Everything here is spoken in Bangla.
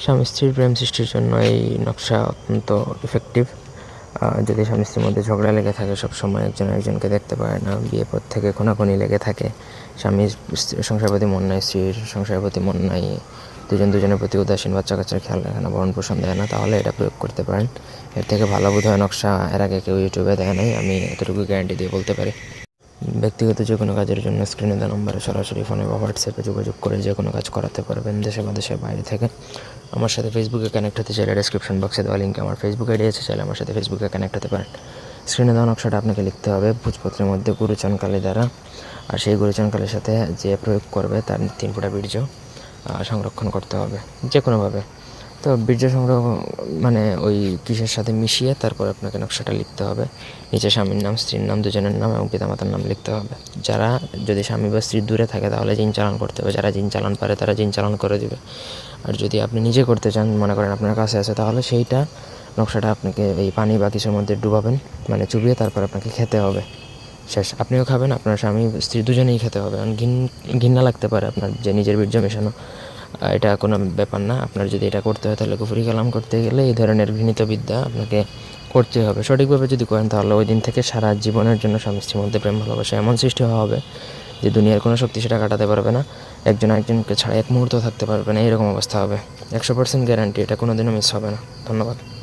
স্বামী স্ত্রীর প্রেম সৃষ্টির জন্য এই নকশা অত্যন্ত ইফেক্টিভ যদি স্বামী স্ত্রীর মধ্যে ঝগড়া লেগে থাকে, সবসময় একজন একজনকে দেখতে পারে না, বিয়ে পর থেকে কোনাকুনি লেগে থাকে। স্বামীর স্ত্রী- সংসারের প্রতি মন নাই, স্ত্রীর সংসারের প্রতি মন নাই, দুজন দুজনের প্রতি উদাসীন বাচ্চা কাচ্চার খেয়াল রাখে না ভরণ পোষণ দেয় না, তাহলে এটা প্রয়োগ করতে পারেন। এর থেকে ভালো বোধ হয় নকশা এর আগে কেউ ইউটিউবে দেয় নাই, আমি এতটুকু গ্যারান্টি দিয়ে বলতে পারি। ব্যক্তিগত যে কোনো কাজের জন্য স্ক্রিনে দেওয়া নম্বরে সরাসরি ফোনে বা হোয়াটসঅ্যাপে যোগাযোগ করে যে কোনো কাজ করাতে পারবেন দেশে বা দেশের বাইরে থেকে। আমার সাথে ফেসবুকে কানেক্ট হতে চাইলে ডিসক্রিপশন বক্সে দেওয়া লিঙ্কে আমার ফেসবুক আইডি আছে, চাইলে আমার সাথে ফেসবুকে কানেক্ট হতে পারেন। স্ক্রিনে দেওয়া নকশাটা আপনাকে লিখতে হবে ভোজপত্রের মধ্যে গুরুচন কালী দ্বারা। আর সেই গুরুচন কালীর সাথে যে প্রয়োগ করবে তার তিন ফুটা বীর্য সংরক্ষণ করতে হবে যে কোনোভাবে তো বীর্য সংগ্রহ মানে ওই কিসের সাথে মিশিয়ে তারপর আপনাকে নকশাটা লিখতে হবে। নিচে স্বামীর নাম, স্ত্রীর নাম, দুজনের নাম এবং পিতামাতার নাম লিখতে হবে। যারা, যদি স্বামী বা স্ত্রী দূরে থাকে তাহলে জিন চালান করতে হবে। যারা জিন চালান পারে তারা জিন চালান করে দিবে। আর যদি আপনি নিজে করতে চান, মনে করেন আপনার কাছে আছে, তাহলে সেইটা নকশাটা আপনাকে এই পানি বা কিছুর মধ্যে ডুবাবেন মানে চুবিয়ে তারপর আপনাকে খেতে হবে। শেষ। আপনিও খাবেন, আপনার স্বামী, স্ত্রী দুজনেই খেতে হবে। কারণ ঘিন ঘৃণা লাগতে পারে আপনার যে নিজের বীর্য মেশানো। এটা কোনো ব্যাপার না। আপনার যদি এটা করতে হয়, তাহলে কুফুরি কালাম করতে গেলে এই ধরনের ঘৃণিত বিদ্যা আপনাকে করতে হবে। সঠিকভাবে যদি করেন, তাহলে ওই দিন থেকে সারা জীবনের জন্য স্বামী স্ত্রীর মধ্যে প্রেম, ভালোবাসা এমন সৃষ্টি হওয়া হবে যে দুনিয়ার কোনো শক্তি সেটা কাটাতে পারবে না। একজন একজনকে ছাড়া এক মুহূর্ত থাকতে পারবে না। এরকম অবস্থা হবে। একশো পার্সেন্ট গ্যারান্টি এটা কোনো দিনও মিস হবে না। ধন্যবাদ।